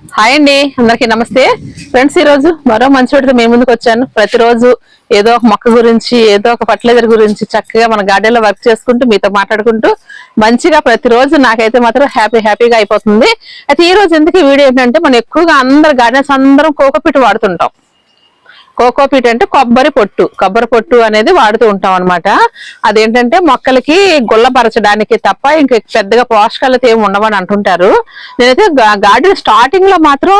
Hi అండి అందరికి నమస్తే. ఫ్రెండ్స్ ఈ రోజు మరో మంచి వాటితో మేము ముందుకు వచ్చాను. ప్రతిరోజు ఏదో ఒక మొక్క గురించి ఏదో ఒక ఫర్టిలైజర్ గురించి చక్కగా మన గార్డెన్లో వర్క్ చేసుకుంటూ మీతో మాట్లాడుకుంటూ మంచిగా ప్రతిరోజు నాకైతే మాత్రం హ్యాపీ హ్యాపీగా అయిపోతుంది. అయితే ఈ రోజు ఎందుకు వీడియో ఏంటంటే మనం ఎక్కువగా అందరు గార్డెన్స్ అందరం కోకోపీట్ వాడుతుంటాం. కోకోపీట్ అంటే కొబ్బరి పొట్టు. కొబ్బరి పొట్టు అనేది వాడుతూ ఉంటాం అనమాట అదేంటంటే మొక్కలకి గుల్లపరచడానికి తప్ప ఇంక పెద్దగా పోషకాలతో ఏమి ఉండవని అంటుంటారు. నేనైతే గార్డెన్ స్టార్టింగ్లో మాత్రం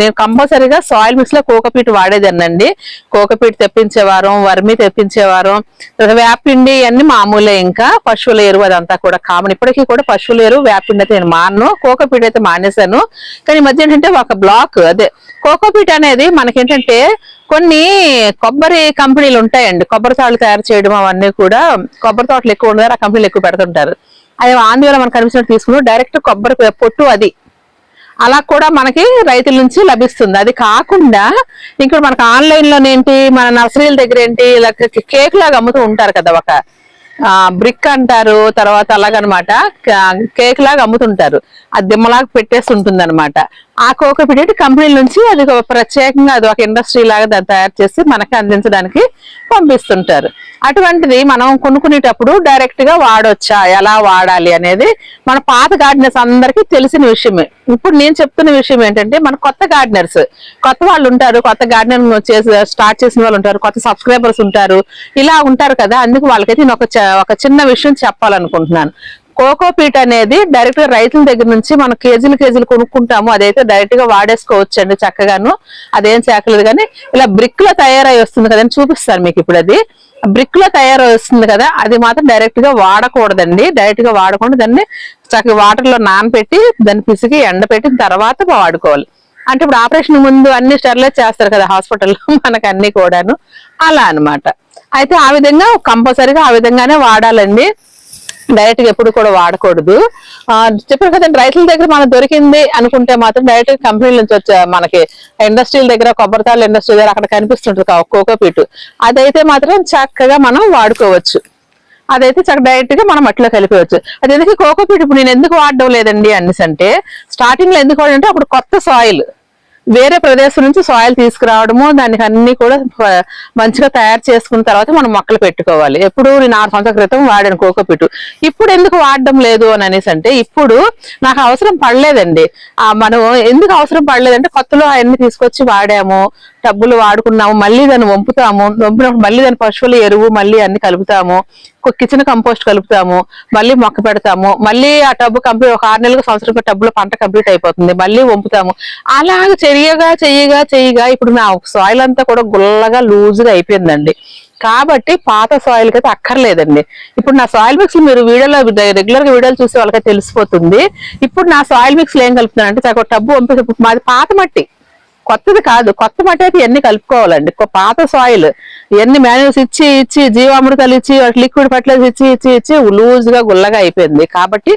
నేను కంపల్సరీగా సాయిల్ మిక్స్లో కోకపీట్ వాడేదాన్నండి. కోకపీట్ తెప్పించేవారం వర్మి తెప్పించేవారం వేపిండి అన్ని మామూలే ఇంకా. పశువుల ఎరువు అదంతా కూడా కామన్. ఇప్పటికీ కూడా పశువుల ఎరువు వేపిండి అయితే నేను మాను కోకపీట్ అయితే మానేశాను. కానీ ఈ మధ్య ఏంటంటే ఒక బ్లాక్ అదే. కోకోపీట్ అనేది మనకేంటంటే కొన్ని కొబ్బరి కంపెనీలు ఉంటాయండి. కొబ్బరి తాళ్ళు తయారు చేయడం అవన్నీ కూడా కొబ్బరి తోటలు ఎక్కువ ఉండదు ఆ కంపెనీలు ఎక్కువ పెడుతుంటారు. అది ఆంధ్రలో మనకు కనిపించినట్టు తీసుకుని డైరెక్ట్ కొబ్బరి పొట్టు అది. అలా కూడా మనకి రైతుల నుంచి లభిస్తుంది. అది కాకుండా ఇంకా మనకు ఆన్లైన్ లోనేంటి మన నర్సరీల దగ్గర ఏంటి ఇలా కేక్ లాగా అమ్ముతూ ఉంటారు కదా ఒక బ్రిక్ అంటారు తర్వాత అలాగనమాట కేక్ లాగా అమ్ముతుంటారు. ఆ దిమ్మలాగా పెట్టేసి ఉంటుంది అనమాట ఆ కోకోపీడియట్ కంపెనీ నుంచి అది ఒక ప్రత్యేకంగా అది ఒక ఇండస్ట్రీ లాగా దాన్ని తయారు చేసి మనకి అందించడానికి పంపిస్తుంటారు. అటువంటిది మనం కొనుక్కునేటప్పుడు డైరెక్ట్గా వాడొచ్చా? ఎలా వాడాలి అనేది మన పాత గార్డెనర్స్ అందరికీ తెలిసిన విషయమే. ఇప్పుడు నేను చెప్తున్న విషయం ఏంటంటే మన కొత్త గార్డెనర్స్ కొత్త వాళ్ళు ఉంటారు కొత్త గార్డెనర్ చేసి స్టార్ట్ చేసిన వాళ్ళు ఉంటారు కొత్త సబ్స్క్రైబర్స్ ఉంటారు ఇలా ఉంటారు కదా? అందుకు వాళ్ళకైతే నేను ఒక ఒక చిన్న విషయం చెప్పాలనుకుంటున్నాను. కోకోపీట్ అనేది డైరెక్ట్గా రైతుల దగ్గర నుంచి మనం కేజీలు కేజీలు కొనుక్కుంటాము. అదైతే డైరెక్ట్గా వాడేసుకోవచ్చు అండి చక్కగాను. అదేం చేయకలేదు కానీ ఇలా బ్రిక్లో తయారై వస్తుంది కదండి చూపిస్తారు చూపిస్తాను మీకు ఇప్పుడు అది. బ్రిక్లో తయారై వస్తుంది కదా అది మాత్రం డైరెక్ట్గా వాడకూడదండి. డైరెక్ట్గా వాడకుండా దాన్ని చక్కగా వాటర్లో నానపెట్టి దాన్ని పిసికి ఎండపెట్టిన తర్వాత వాడుకోవాలి. అంటే ఇప్పుడు ఆపరేషన్ ముందు అన్ని స్టెర్లైజ్ చేస్తారు కదా హాస్పిటల్లో మనకు అన్ని కూడాను. అలా అన్నమాట. అయితే ఆ విధంగా కంపల్సరీగా ఆ విధంగానే వాడాలండి. డైరెక్ట్గా ఎప్పుడు కూడా వాడకూడదు. చెప్పారు కదండి రైతుల దగ్గర మనం దొరికింది అనుకుంటే మాత్రం డైరెక్ట్ కంపెనీల నుంచి వచ్చే మనకి ఇండస్ట్రీల దగ్గర కొబ్బరితాళ్ళ ఇండస్ట్రీ దగ్గర అక్కడ కనిపిస్తుంటుంది కా- కోకోపీట్ అదైతే మాత్రం చక్కగా మనం వాడుకోవచ్చు. అదైతే చక్కగా డైరెక్ట్గా మనం అట్లా కలిపేవచ్చు అది ఎందుకు కోకోపీట్ ఇప్పుడు నేను ఎందుకు వాడడం లేదండి అనేసి అంటే స్టార్టింగ్లో ఎందుకు వాడంటే అప్పుడు కొత్త సాయిల్. వేరే ప్రదేశం నుంచి సాయిల్ తీసుకురావడము దానికి అన్ని కూడా మంచిగా తయారు చేసుకున్న తర్వాత మనం మొక్కలు పెట్టుకోవాలి. ఎప్పుడు నేను ఆరు సంవత్సరాల క్రితం వాడాను కోకోపిట్టు ఇప్పుడు ఎందుకు వాడడం లేదు అని అనేసి అంటే ఇప్పుడు నాకు అవసరం పడలేదండి. ఆ మనం ఎందుకు అవసరం పడలేదంటే కొత్తలో అవన్నీ తీసుకొచ్చి వాడాము డబ్బులు వాడుకున్నాము మళ్ళీ దాన్ని వంపుతాము వంపినప్పుడు మళ్ళీ దాని పశువుల ఎరువు మళ్ళీ అన్ని కలుపుతాము. కిచెన్ కంపోస్ట్ కలుపుతాము మళ్ళీ మొక్క పెడతాము మళ్ళీ ఆ టబ్బు కంప్లీట్ ఒక ఆరు నెలలకు సంవత్సరం టబ్బులో పంట కంప్లీట్ అయిపోతుంది మళ్ళీ వంపుతాము. అలాగ చెయ్యగా చెయ్యగా చెయ్యగా ఇప్పుడు నా సాయిల్ అంతా కూడా గుల్లగా లూజ్గా అయిపోయిందండి. కాబట్టి పాత సాయిల్ అయితే అక్కర్లేదండి. ఇప్పుడు నా సాయిల్ మిక్స్ మీరు వీడియోలో రెగ్యులర్గా వీడియోలు చూసే వాళ్ళకి తెలిసిపోతుంది. ఇప్పుడు నా సాయిల్ మిక్స్ ఏం కలుపుతున్నానంటే చక్కగా టబ్బు పంపేసి మాది పాత మట్టి. కొత్తది కాదు కొత్త మట్టి అయితే ఇవన్నీ కలుపుకోవాలండి పాత సాయిల్ ఎన్ని మాన్యూల్స్ ఇచ్చి ఇచ్చి జీవామృతాలు ఇచ్చి లిక్విడ్ ఫర్టిలైజర్ ఇచ్చి ఇచ్చి ఇచ్చి లూజ్గా గుల్లగా అయిపోయింది. కాబట్టి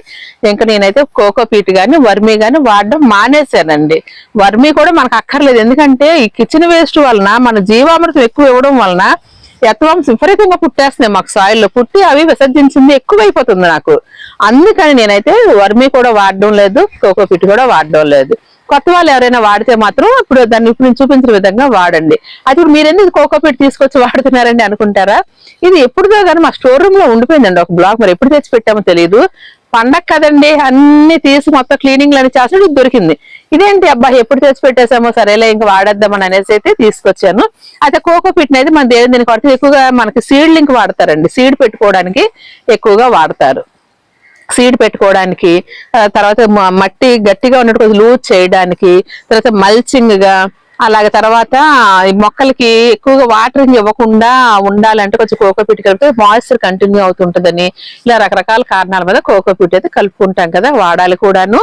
ఇంకా నేనైతే కోకోపీట్ గాని వర్మీ గాని వాడడం మానేశానండి. వర్మీ కూడా మనకు అక్కర్లేదు. ఎందుకంటే ఈ కిచెన్ వేస్ట్ వలన మన జీవామృతం ఎక్కువ ఇవ్వడం వలన ఎత్తవాంశ విపరీతంగా పుట్టేస్తున్నాయి మాకు సాయిల్లో. పుట్టి అవి విసర్జించింది ఎక్కువైపోతుంది నాకు. అందుకని నేనైతే వర్మీ కూడా వాడడం లేదు కోకోపిట్ కూడా వాడడం లేదు. కొత్త వాళ్ళు ఎవరైనా వాడితే మాత్రం ఇప్పుడు దాన్ని ఇప్పుడు నేను చూపించిన విధంగా వాడండి. అది ఇప్పుడు మీరు ఎందుకు కోకోపీట్ తీసుకొచ్చి వాడుతున్నారండి అనుకుంటారా? ఇది ఎప్పుడుదో కానీ మా స్టోర్ రూమ్లో ఉండిపోయిందండి ఒక బ్లాక్ మరి ఎప్పుడు తెచ్చి పెట్టామో తెలియదు పండగ కదండి అన్ని తీసి మొత్తం క్లీనింగ్ అని చేసినట్టు ఇది దొరికింది. ఇదేంటి అబ్బా ఎప్పుడు తెచ్చి పెట్టేసామో సరేలే ఇంకా వాడేద్దామని అనేసి అయితే తీసుకొచ్చాను. అయితే కోకో పిట్ అనేది మన దేవుని దీనికి వాడితే ఎక్కువగా మనకి సీడ్ లింక్ వాడతారండి. సీడ్ పెట్టుకోవడానికి ఎక్కువగా వాడతారు. సీడ్ పెట్టుకోవడానికి తర్వాత మట్టి గట్టిగా ఉన్నట్టు కొంచెం లూజ్ చేయడానికి తర్వాత మల్చింగ్గా అలాగే తర్వాత మొక్కలకి ఎక్కువగా వాటరింగ్ ఇవ్వకుండా ఉండాలంటే కొంచెం కోకోపీట్ కలిపితే మాయిశ్చర్ కంటిన్యూ అవుతుంటుందని ఇలా రకరకాల కారణాల మీద కోకోపీట్ అయితే కలుపుకుంటాం కదా వాడాలి కూడాను.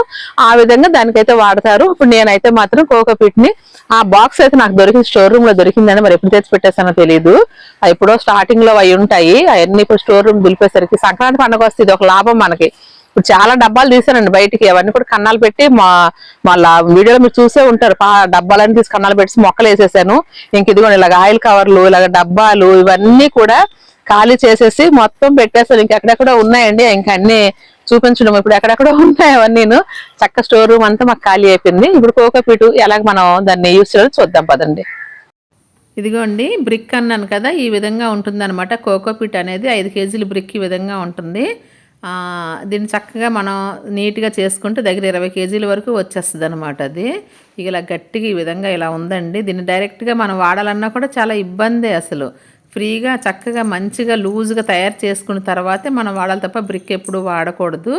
ఆ విధంగా దానికైతే వాడతారు. ఇప్పుడు నేనైతే మాత్రం కోకోపీట్ని ఆ బాక్స్ అయితే నాకు దొరికింది స్టోర్ రూమ్లో దొరికిందని మరి ఎప్పుడు తెచ్చి పెట్టేసానో తెలియదు ఎప్పుడో స్టార్టింగ్లో అవి ఉంటాయి. అవన్నీ ఇప్పుడు స్టోర్ రూమ్ దులిపేసరికి సంక్రాంతి పండుగ వస్తే ఇది ఒక లాభం మనకి. ఇప్పుడు చాలా డబ్బాలు తీసానండి బయటికి. అవన్నీ కూడా కన్నాలు పెట్టి మా మా లా- వీడియోలో మీరు చూసే ఉంటారు. పా డబ్బాలన్నీ తీసి కన్నాలు పెట్టి మొక్కలు వేసేసాను. ఇంక ఇదిగోండి ఇలాగ ఆయిల్ కవర్లు ఇలాగ డబ్బాలు ఇవన్నీ కూడా ఖాళీ చేసేసి మొత్తం పెట్టేసాను ఇంకెక్కడెక్కడ ఉన్నాయండి. ఇంకా అన్ని చూపించడం. ఇప్పుడు ఎక్కడెక్కడ ఉన్నాయి అవన్నీ చక్క స్టోర్ రూమ్ అంతా మాకు ఖాళీ అయిపోయింది. ఇప్పుడు కోకోపీట్ ఎలాగ మనం దాన్ని యూస్ చేయాలో చూద్దాం పదండి. ఇదిగోండి బ్రిక్ అన్నాను కదా ఈ విధంగా ఉంటుందన్నమాట. కోకోపీట్ అనేది ఐదు కేజీల బ్రిక్ ఈ విధంగా ఉంటుంది. దీన్ని చక్కగా మనం నీట్గా చేసుకుంటే దగ్గర ఇరవై కేజీల వరకు వచ్చేస్తుంది అనమాట అది. ఇలా గట్టిగా ఈ విధంగా ఇలా ఉందండి. దీన్ని డైరెక్ట్గా మనం వాడాలన్నా కూడా చాలా ఇబ్బందే అసలు. ఫ్రీగా చక్కగా మంచిగా లూజ్గా తయారు చేసుకున్న తర్వాతే మనం వాడాలి తప్ప బ్రిక్ ఎప్పుడు వాడకూడదు.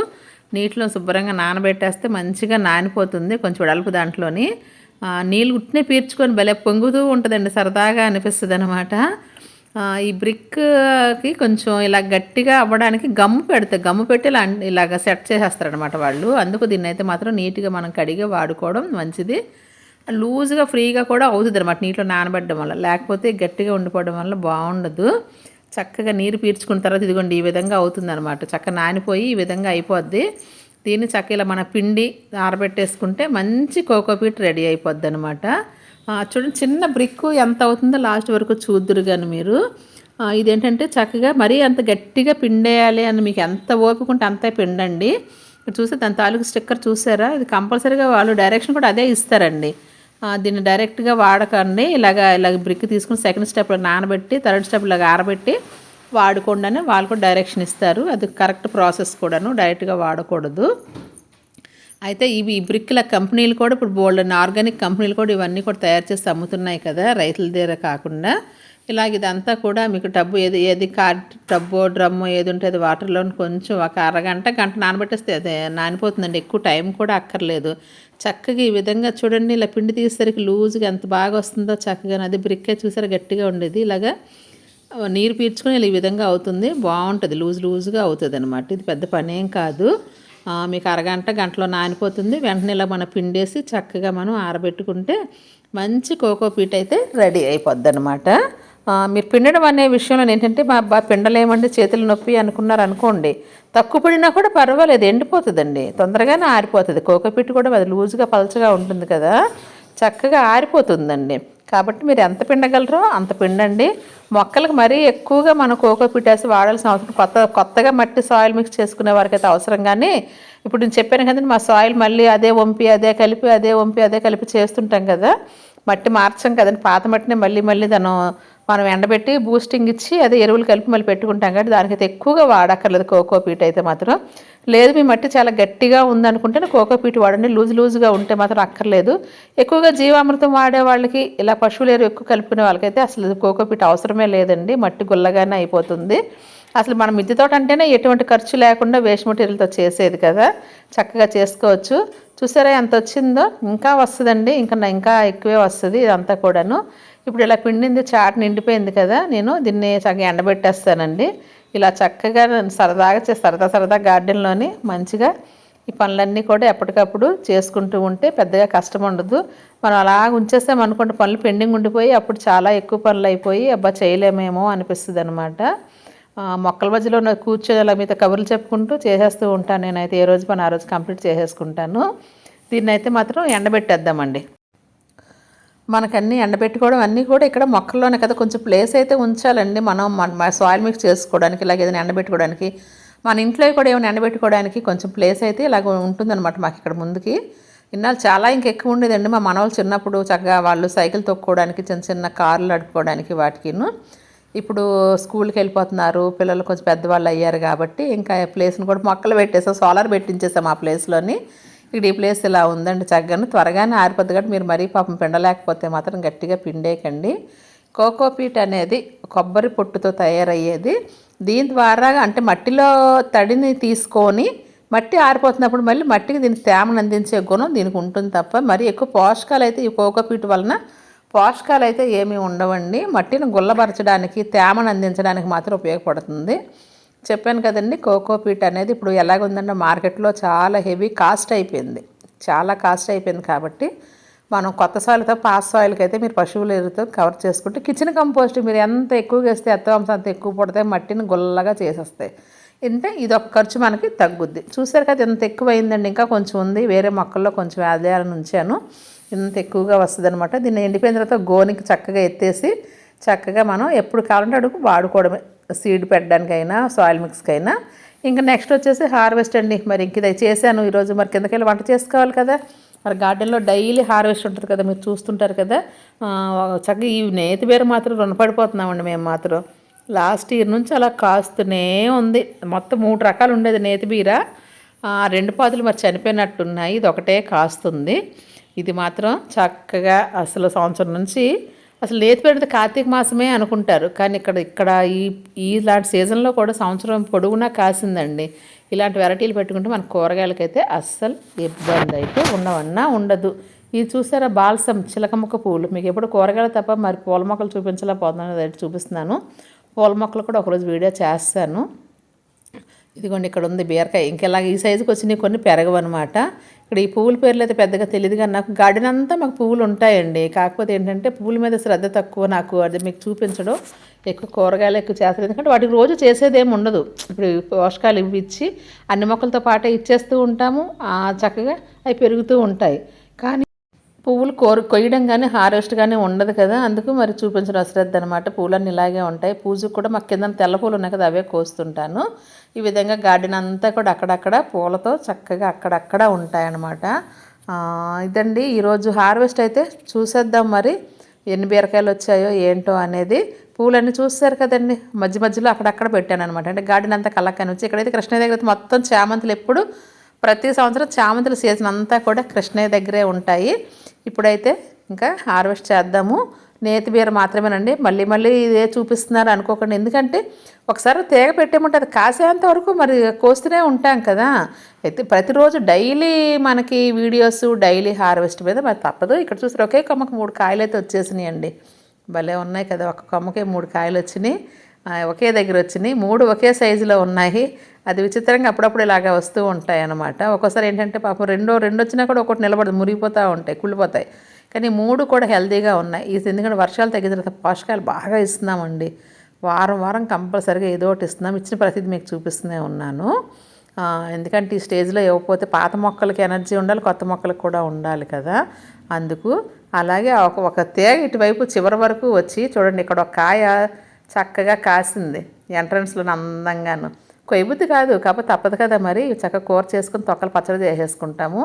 నీటిలో శుభ్రంగా నానబెట్టేస్తే మంచిగా నానిపోతుంది కొంచెం వెడల్పు దాంట్లోని. నీళ్ళు ఉట్టినే పీర్చుకొని భలే పొంగుతూ ఉంటుందండి సరదాగా అనిపిస్తుంది అనమాట ఈ బ్రిక్కి కొంచెం ఇలా గట్టిగా అవ్వడానికి గమ్ము పెడితే గమ్ము పెట్టి ఇలా ఇలాగ సెట్ చేసేస్తారనమాట వాళ్ళు. అందుకు దీన్ని అయితే మాత్రం నీట్గా మనం కడిగి వాడుకోవడం మంచిది. లూజ్గా ఫ్రీగా కూడా అవుతుంది అనమాట నీటిలో నానబెట్టడం వల్ల. లేకపోతే గట్టిగా ఉండిపోవడం వల్ల బాగుండదు చక్కగా నీరు పీల్చుకున్న తర్వాత ఇదిగోండి ఈ విధంగా అవుతుంది అనమాట చక్కగా నానిపోయి ఈ విధంగా అయిపోద్ది. దీన్ని చక్క ఇలా మన పిండి ఆరబెట్టేసుకుంటే మంచి కోకోపీట్ రెడీ అయిపోద్ది అనమాట చూడండి చిన్న బ్రిక్ ఎంత అవుతుందో లాస్ట్ వరకు చూద్దురు కానీ మీరు. ఇదేంటంటే చక్కగా మరీ అంత గట్టిగా పిండేయాలి అని మీకు ఎంత ఓపిక ఉంటే అంతే పిండండి. చూస్తే దాని తాలూకు స్టిక్కర్ చూసారా? ఇది కంపల్సరీగా వాళ్ళు డైరెక్షన్ కూడా అదే ఇస్తారండి. దీన్ని డైరెక్ట్గా వాడకండి ఇలాగ ఇలాగ బ్రిక్ తీసుకుని సెకండ్ స్టెప్లో నానబెట్టి థర్డ్ స్టెప్ ఇలాగ ఆరబెట్టి వాడుకోండి అని వాళ్ళు కూడా డైరెక్షన్ ఇస్తారు. అది కరెక్ట్ ప్రాసెస్ కూడాను డైరెక్ట్గా వాడకూడదు. అయితే ఇవి బ్రిక్ల కంపెనీలు కూడా ఇప్పుడు బోల్డ్ ఆర్గానిక్ కంపెనీలు కూడా ఇవన్నీ కూడా తయారు చేసి అమ్ముతున్నాయి కదా రైతుల దగ్గర కాకుండా. ఇలాగ ఇదంతా కూడా మీకు టబ్బు ఏది ఏది కా టబ్బో డ్రమ్ము ఏది ఉంటే అది వాటర్లో కొంచెం ఒక అరగంట గంట నానబెట్టేస్తే అదే నానిపోతుందండి. ఎక్కువ టైం కూడా అక్కర్లేదు. చక్కగా ఈ విధంగా చూడండి ఇలా పిండి తీసేసరికి లూజ్గా ఎంత బాగా వస్తుందో చక్కగా. అది బ్రిక్కే చూసారా గట్టిగా ఉండేది. ఇలాగా నీరు పీల్చుకొని ఇలా ఈ విధంగా అవుతుంది. బాగుంటుంది లూజ్ లూజ్గా అవుతుంది అనమాట ఇది పెద్ద పని ఏం కాదు. మీకు అరగంట గంటలో నానిపోతుంది. వెంటనే ఇలా మనం పిండేసి చక్కగా మనం ఆరబెట్టుకుంటే మంచి కోకో పీట్ అయితే రెడీ అయిపోద్ది అనమాట మీరు పిండడం అనే విషయంలో ఏంటంటే మా బా పిండలేమంటే చేతులు నొప్పి అనుకున్నారు అనుకోండి. తక్కువ పడినా కూడా పర్వాలేదు ఎండిపోతుందండి. తొందరగానే ఆరిపోతుంది. కోకోపీట్ కూడా అది లూజుగా పలచగా ఉంటుంది కదా. చక్కగా ఆరిపోతుందండి. కాబట్టి మీరు ఎంత పిండగలరో అంత పిండండి. మొక్కలకు మరీ ఎక్కువగా మనం కోకో పిట్టేసి వాడాల్సిన అవసరం కొత్త కొత్తగా మట్టి సాయిల్ మిక్స్ చేసుకునే వారికి అయితే అవసరం కానీ ఇప్పుడు నేను చెప్పాను కదండి మా సాయిల్ మళ్ళీ అదే వంపి అదే కలిపి అదే వంపి అదే కలిపి చేస్తుంటాం కదా. మట్టి మార్చం కదండి. పాత మట్టిని మళ్ళీ మళ్ళీ తను మనం ఎండబెట్టి బూస్టింగ్ ఇచ్చి అదే ఎరువులు కలిపి మళ్ళీ పెట్టుకుంటాం కాబట్టి దానికైతే ఎక్కువగా వాడక్కర్లేదు కోకో పీట్ అయితే మాత్రం. లేదు మీ మట్టి చాలా గట్టిగా ఉందనుకుంటే కోకో పీట్ వాడండి. లూజ్ లూజ్గా ఉంటే మాత్రం అక్కర్లేదు. ఎక్కువగా జీవామృతం వాడే వాళ్ళకి ఇలా పశువులు ఎరువు ఎక్కువ కలుపుకునే వాళ్ళకైతే అసలు కోకో పీట్ అవసరమే లేదండి. మట్టి గుల్లగానే అయిపోతుంది. అసలు మనం మిద్దె తోట అంటేనే ఎటువంటి ఖర్చు లేకుండా వేస్ట్ మెటీరియల్తో చేసేది కదా. చక్కగా చేసుకోవచ్చు. చూసారా ఎంత వచ్చిందో? ఇంకా వస్తుందండి. ఇంకా ఇంకా ఎక్కువే వస్తుంది ఇదంతా కూడాను. ఇప్పుడు ఇలా పిండింది చాట్ నిండిపోయింది కదా. నేను దీన్ని చక్కగా ఎండబెట్టేస్తానండి. ఇలా చక్కగా సరదాగా చే సరదా సరదా గార్డెన్లోని మంచిగా ఈ పనులన్నీ కూడా ఎప్పటికప్పుడు చేసుకుంటూ ఉంటే పెద్దగా కష్టం ఉండదు. మనం అలా ఉంచేస్తాం అనుకుంటే పనులు పెండింగ్ ఉండిపోయి అప్పుడు చాలా ఎక్కువ పనులు అయిపోయి అబ్బా చేయలేమేమో అనిపిస్తుంది అనమాట మొక్కల మధ్యలో కూర్చొని అలా మీతో కబుర్లు చెప్పుకుంటూ చేసేస్తూ ఉంటాను. నేనైతే ఏ రోజు పని ఆ రోజు కంప్లీట్ చేసేసుకుంటాను. దీన్ని అయితే మాత్రం ఎండబెట్టేద్దామండి. మనకన్నీ ఎండబెట్టుకోవడం అన్నీ కూడా ఇక్కడ మొక్కల్లోనే కదా కొంచెం ప్లేస్ అయితే ఉంచాలండి. మనం మన సాయిల్ మిక్స్ చేసుకోవడానికి ఇలాగ ఏదైనా ఎండబెట్టుకోవడానికి మన ఇంట్లో కూడా ఏమైనా ఎండబెట్టుకోవడానికి కొంచెం ప్లేస్ అయితే ఇలాగ ఉంటుందన్నమాట మాకు ఇక్కడ ముందుకి. ఇన్నాళ్ళు చాలా ఇంకెక్కువ ఉండేదండి మా మనవాళ్ళు చిన్నప్పుడు చక్కగా వాళ్ళు సైకిల్ తొక్కుకోవడానికి చిన్న చిన్న కార్లు నడుపుకోవడానికి వాటికిను. ఇప్పుడు స్కూల్కి వెళ్ళిపోతున్నారు పిల్లలు కొంచెం పెద్దవాళ్ళు అయ్యారు కాబట్టి ఇంకా ప్లేస్ని కూడా మొక్కలు పెట్టేసాం సోలార్ పెట్టించేసాం ఆ ప్లేస్లోని. ఇక్కడ ఈ ప్లేస్ ఇలా ఉందండి చక్కగాను. త్వరగానే ఆరిపోద్ది కాబట్టి మీరు మరీ పాపం పిండలేకపోతే మాత్రం గట్టిగా పిండేయకండి. కోకోపీట్ అనేది కొబ్బరి పొట్టుతో తయారయ్యేది. దీని ద్వారా అంటే మట్టిలో తడిని తీసుకొని మట్టి ఆరిపోతున్నప్పుడు మళ్ళీ మట్టికి దీనికి తేమను అందించే గుణం దీనికి ఉంటుంది తప్ప మరి ఎక్కువ పోషకాలు అయితే ఈ కోకోపీట్ వలన పోషకాలు అయితే ఏమీ ఉండవండి. మట్టిని గుల్లబరచడానికి తేమను అందించడానికి మాత్రం ఉపయోగపడుతుంది. చెప్పాను కదండి కోకోపీట్ అనేది ఇప్పుడు ఎలాగుందంటే మార్కెట్లో చాలా హెవీ కాస్ట్ అయిపోయింది. చాలా కాస్ట్ అయిపోయింది కాబట్టి మనం కొత్త సాయిల్తో పాస్ సాయిల్కి అయితే మీరు పశువుల ఎరువుతో కవర్ చేసుకుంటే కిచెన్ కంపోస్ట్ మీరు ఎంత ఎక్కువగా వేస్తే ఎత్తవంశం అంత ఎక్కువ పడితే మట్టిని గుల్లగా చేసేస్తాయి. అంటే ఇది ఒక ఖర్చు మనకి తగ్గుద్ది. చూసారు కదా ఎంత ఎక్కువ అయిందండి ఇంకా కొంచెం ఉంది. వేరే మొక్కల్లో కొంచెం వేయాలని ఉంచాను. ఇంత ఎక్కువగా వస్తుంది అనమాట దీన్ని ఎండిపోయిన తర్వాత గోనికి చక్కగా ఎత్తేసి చక్కగా మనం ఎప్పుడు కావాలంటే అడుగు వాడుకోవడమే. Seed పెట్టడానికైనా soil మిక్స్కైనా. ఇంకా నెక్స్ట్ వచ్చేసి హార్వెస్ట్ అండి. మరి ఇంక ఇది చేశాను ఈరోజు. మరి కిందకెళ్ళి వంట చేసుకోవాలి కదా. మరి గార్డెన్లో డైలీ హార్వెస్ట్ ఉంటుంది కదా. మీరు చూస్తుంటారు కదా. చక్కగా ఈ నేతి బీర మాత్రం రుణపడిపోతున్నామండి మేము మాత్రం. లాస్ట్ ఇయర్ నుంచి అలా కాస్తూనే ఉంది. మొత్తం మూడు రకాలు ఉండేది నేతి బీర. రెండు పాదులు మరి చనిపోయినట్టున్నాయి. ఇది ఒకటే కాస్తుంది. ఇది మాత్రం చక్కగా అసలు సంవత్సరం నుంచి అసలు లేతి పెడితే కార్తీక మాసమే అనుకుంటారు. కానీ ఇక్కడ ఇక్కడ ఈ ఇలాంటి సీజన్లో కూడా సంవత్సరం పొడవునా కాసిందండి. ఇలాంటి వెరైటీలు పెట్టుకుంటే మన కూరగాయలకైతే అస్సలు ఇబ్బంది అయితే ఉండవన్నా ఉండదు. ఇది చూసారా? బాల్సం చిలకముక్క పూలు. మీకు ఎప్పుడు కూరగాయలు తప్ప మరి పూల మొక్కలు చూపించలేకపోతున్నాను చూపిస్తున్నాను. పూల మొక్కలు కూడా ఒకరోజు వీడియో చేస్తాను. ఇదిగోండి ఇక్కడ ఉంది బీరకాయ. ఇంకెలాగ ఈ సైజుకి వచ్చినాయి కొన్ని పెరగవన్నమాట. ఇక్కడ ఈ పువ్వుల పేర్లు అయితే పెద్దగా తెలియదు కానీ నాకు గార్డెన్ అంతా మాకు పువ్వులు ఉంటాయండి. కాకపోతే ఏంటంటే పువ్వుల మీద శ్రద్ధ తక్కువ నాకు అది మీకు చూపించడం ఎక్కువ కూరగాయలు ఎక్కువ చేస్తారు ఎందుకంటే వాటికి రోజు చేసేది ఏమి ఉండదు. ఇప్పుడు పోషకాలు ఇవి ఇచ్చి అన్ని మొక్కలతో పాటే ఇచ్చేస్తూ ఉంటాము. చక్కగా అవి పెరుగుతూ ఉంటాయి. కానీ పువ్వులు కోరు కొయ్యడం కానీ హార్వెస్ట్ కానీ ఉండదు కదా. అందుకు మరి చూపించడం అశ్రద్ధ అనమాట పూలన్నీ ఇలాగే ఉంటాయి. పూజకు కూడా మాకు కింద తెల్ల పూలు ఉన్నాయి కదా అవే కోస్తుంటాను. ఈ విధంగా గార్డెన్ అంతా కూడా అక్కడక్కడ పూలతో చక్కగా అక్కడక్కడ ఉంటాయన్నమాట. ఇదండి. ఈరోజు హార్వెస్ట్ అయితే చూసేద్దాం మరి. ఎన్ని బీరకాయలు వచ్చాయో ఏంటో అనేది. పూలన్నీ చూస్తారు కదండి. మధ్య మధ్యలో అక్కడక్కడ పెట్టాను అనమాట అంటే గార్డెన్ అంతా కలక్కని వచ్చి ఇక్కడైతే కృష్ణ దగ్గర మొత్తం చామంతులు ఎప్పుడు ప్రతి సంవత్సరం చామంతుల సీజన్ అంతా కూడా కృష్ణయ్య దగ్గరే ఉంటాయి. ఇప్పుడైతే ఇంకా హార్వెస్ట్ చేద్దాము. నేతి బీర మాత్రమేనండి. మళ్ళీ మళ్ళీ ఇదే చూపిస్తున్నారు అనుకోకండి. ఎందుకంటే ఒకసారి తీగ పెట్టేమంటే అది కాసేంత వరకు మరి కోస్తూనే ఉంటాం కదా. అయితే ప్రతిరోజు డైలీ మనకి వీడియోస్ డైలీ హార్వెస్ట్ మీద మరి తప్పదు. ఇక్కడ చూసారు ఒకే కొమ్మకి మూడు కాయలు అయితే వచ్చేసినాయండి. భలే ఉన్నాయి కదా. ఒక కొమ్మకే మూడు కాయలు వచ్చినాయి ఒకే దగ్గర వచ్చినాయి. మూడు ఒకే సైజులో ఉన్నాయి. అది విచిత్రంగా అప్పుడప్పుడు ఇలాగా వస్తూ ఉంటాయి అన్నమాట ఒక్కోసారి ఏంటంటే పాపం రెండో రెండు వచ్చినా కూడా ఒకటి నిలబడదు మురిగిపోతూ ఉంటాయి కుళ్ళిపోతాయి. కానీ మూడు కూడా హెల్తీగా ఉన్నాయి. ఇది ఎందుకంటే వర్షాలు తగ్గిన తర్వాత పోషకాలు బాగా ఇస్తున్నామండి. వారం వారం కంపల్సరీగా ఏదో ఒకటి ఇస్తున్నాం. ఇచ్చిన ప్రతిదీ మీకు చూపిస్తూనే ఉన్నాను. ఎందుకంటే ఈ స్టేజ్లో ఇవ్వకపోతే పాత మొక్కలకి ఎనర్జీ ఉండాలి కొత్త మొక్కలకు కూడా ఉండాలి కదా. అందుకు అలాగే ఒక ఒక తేగ ఇటువైపు చివరి వరకు వచ్చి చూడండి ఇక్కడ ఒక కాయ చక్కగా కాసింది ఎంట్రన్స్లో అందంగాను. కొయ్యబుద్ధి కాదు కాకపోతే తప్పదు కదా మరి. చక్కగా కూర చేసుకుని తొక్కలు పచ్చడి చేసేసుకుంటాము.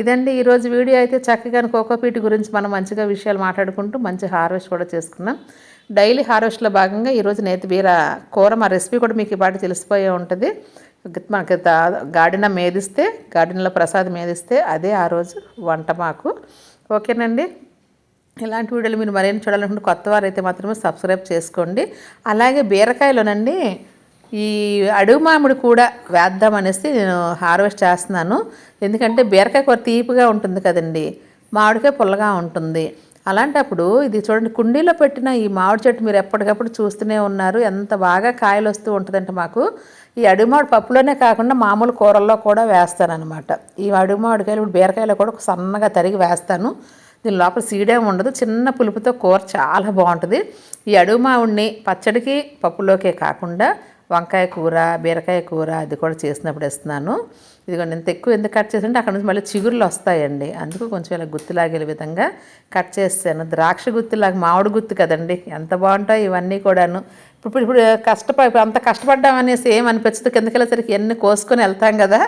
ఇదండి ఈరోజు వీడియో అయితే చక్కగా కోకోపీట్ గురించి మనం మంచిగా విషయాలు మాట్లాడుకుంటూ మంచి హార్వెస్ట్ కూడా చేసుకున్నాం. డైలీ హార్వెస్ట్లో భాగంగా ఈరోజు నేతి బీర కూర మా రెసిపీ కూడా మీకు ఇవాటి తెలిసిపోయే ఉంటుంది. మనకి గార్డెన మేదిస్తే గార్డెన్లో ప్రసాద్ మేధిస్తే అదే ఆ రోజు వంట మాకు. ఓకేనండి. ఇలాంటి వీడియోలు మీరు మరేం చూడాలనుకుంటే కొత్త వారైతే మాత్రమే సబ్స్క్రైబ్ చేసుకోండి. అలాగే బీరకాయలోనండి ఈ అడుగు మామిడి కూడా వేద్దామనేసి నేను హార్వెస్ట్ చేస్తున్నాను. ఎందుకంటే బీరకాయ కూర తీపిగా ఉంటుంది కదండి మామిడికాయ పుల్లగా ఉంటుంది. అలాంటప్పుడు ఇది చూడండి కుండీలో పెట్టిన ఈ మామిడి చెట్టు మీరు ఎప్పటికప్పుడు చూస్తూనే ఉన్నారు. ఎంత బాగా కాయలు వస్తూ ఉంటుందంటే మాకు ఈ అడుగుమామిడి పప్పులోనే కాకుండా మామూలు కూరల్లో కూడా వేస్తాను అనమాట ఈ అడుగు మామిడికాయలు ఇప్పుడు బీరకాయలు కూడా ఒక సన్నగా తరిగి వేస్తాను. దీని లోపల సీడేం ఉండదు. చిన్న పులుపుతో కూర చాలా బాగుంటుంది. ఈ అడుగు మామిడిని పచ్చడికి పప్పులోకే కాకుండా వంకాయ కూర బీరకాయ కూర అది కూడా చేసినప్పుడు ఇస్తున్నాను ఇదిగోండి ఇంత ఎక్కువ ఎందుకు కట్ చేసింటే అక్కడ నుంచి మళ్ళీ చిగురులు వస్తాయండి. అందుకు కొంచెం ఇలా గుత్తులాగే విధంగా కట్ చేస్తాను. ద్రాక్ష గుత్తులాగా మామిడి గుత్తు కదండి ఎంత బాగుంటాయి ఇవన్నీ కూడాను. ఇప్పుడు ఇప్పుడు కష్టపడి అంత కష్టపడ్డాం అనేసి ఏం అనిపించదు కిందకి ఎన్ని కోసుకొని వెళ్తాం కదా.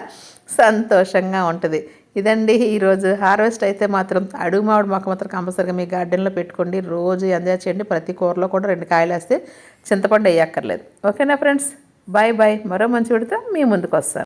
సంతోషంగా ఉంటుంది. ఇదండి ఈరోజు హార్వెస్ట్ అయితే మాత్రం అడుగు మామిడి మొక్క మాత్రం కంపల్సరిగా మీ గార్డెన్లో పెట్టుకోండి. రోజు ఎంజాయ్ చేయండి. ప్రతి కూరలో కూడా రెండు కాయలు వేస్తే చింతపండు వేయక్కర్లేదు. ఓకేనా ఫ్రెండ్స్? బాయ్ బాయ్ మరో మంచి విడితే మీ ముందుకు వస్తాను.